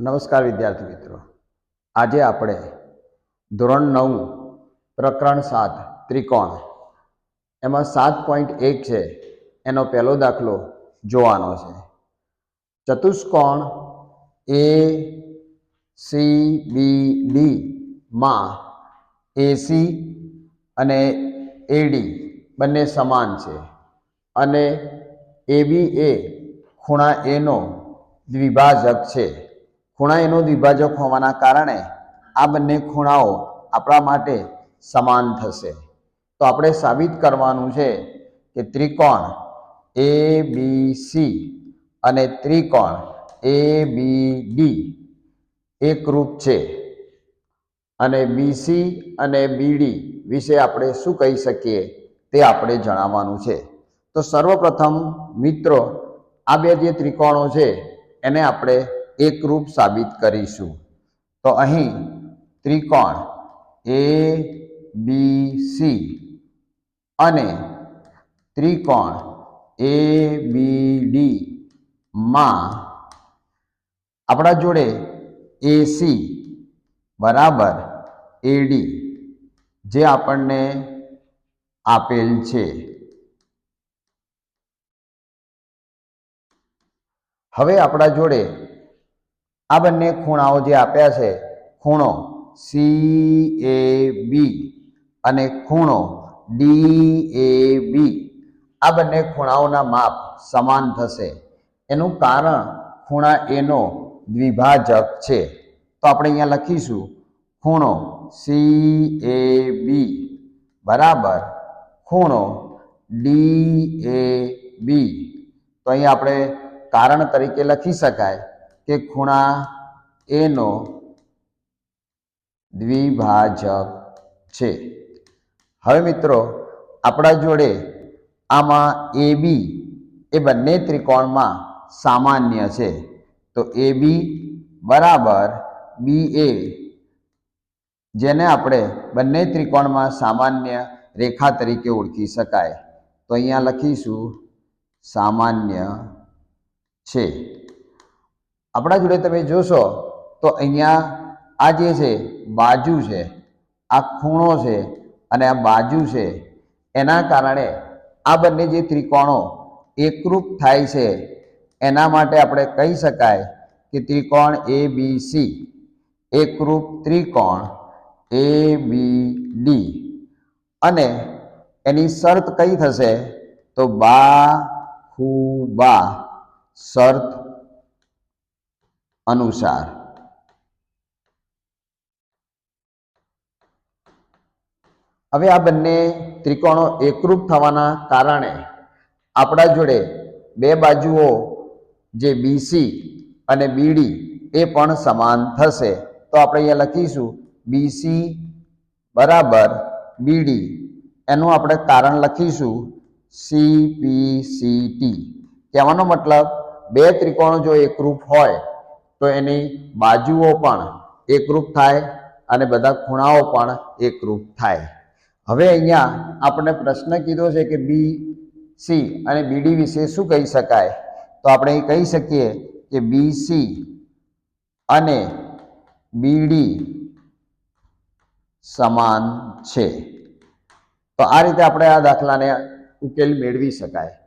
નમસ્કાર વિદ્યાર્થી મિત્રો. આજે આપણે ધોરણ નવ, પ્રકરણ સાત, ત્રિકોણ. એમાં સાત પોઈન્ટ એક છે. એનો પહેલો દાખલો જોવાનો છે. ચતુષ્કોણ એ સી બી ડી માં એસી અને એડી બંને સમાન છે. અને એબી એ ખૂણા એનો દ્વિભાજક છે. ખૂણા એનો દ્વિભાજક હોવાના કારણે આ બંને ખૂણાઓ આપણા માટે સમાન થશે. તો આપણે સાબિત કરવાનું છે કે ત્રિકોણ એ બી સી અને ત્રિકોણ એ બી ડી એકરૂપ છે. અને બીસી અને બીડી વિશે આપણે શું કહી શકીએ તે આપણે જણાવવાનું છે. તો સર્વપ્રથમ મિત્રો, આ બે જે ત્રિકોણો છે, એને આપણે એકરૂપ સાબિત કરીશું. તો અહીં ત્રિકોણ એ બી સી અને ત્રિકોણ એ બી ડી માં આપણા જોડે એસી બરાબર એડી જે આપણને આપેલ છે. હવે આપણા જોડે આ બંને ખૂણાઓ જે આપ્યા છે, ખૂણો સી એ બી અને ખૂણો ડી એ બી આ બંને ખૂણાઓના માપ સમાન થશે. એનું કારણ ખૂણા એનો દ્વિભાજક છે. તો આપણે અહીંયા લખીશું, ખૂણો સી એ બી બરાબર ખૂણો ડી એ બી તો અહીં આપણે કારણ તરીકે લખી શકાય. કે ખૂણા એનો દ્વિભાજક છે. હવે મિત્રો, આપણા જોડે આમાં એ બી એ બંને ત્રિકોણમાં સામાન્ય છે. તો એ બી બરાબર બી એ, જેને આપણે બંને ત્રિકોણમાં સામાન્ય રેખા તરીકે ઓળખી શકાય. તો અહીંયા લખીશું સામાન્ય છે. આપણા જોડે તમે જોશો તો અહીંયા આ જે છે, બાજુ છે, આ ખૂણો છે અને આ બાજુ છે, એના કારણે આ બંને જે ત્રિકોણો એકરૂપ થાય છે, એના માટે આપણે કહી શકાય કે ત્રિકોણ એ બી સી એકરૂપ ત્રિકોણ એ બી ડી અને એની શરત કઈ થશે? તો બા બા. શરત અનુસાર. હવે આ બંને ત્રિકોણો એકરૂપ થવાના કારણે આપણા જોડે બે બાજુઓ, જે બીસી અને બીડી એ પણ સમાન થશે. તો આપણે અહીંયા લખીશું બીસી બરાબર બીડી એનું આપણે કારણ લખીશું સી પી સી ટી કહેવાનો મતલબ બે ત્રિકોણો જો એકરૂપ હોય તો એની બાજુઓ પણ એકરૂપ થાય અને બધા ખૂણાઓ પણ એકરૂપ થાય. હવે અહીંયા આપણે પ્રશ્ન કીધો છે કે બી, સી અને બીડી વિશે શું કહી શકાય? તો આપણે એ કહી શકીએ કે બી, સી અને બીડી સમાન છે. તો આ રીતે આપણે આ દાખલાને ઉકેલ મેળવી શકાય.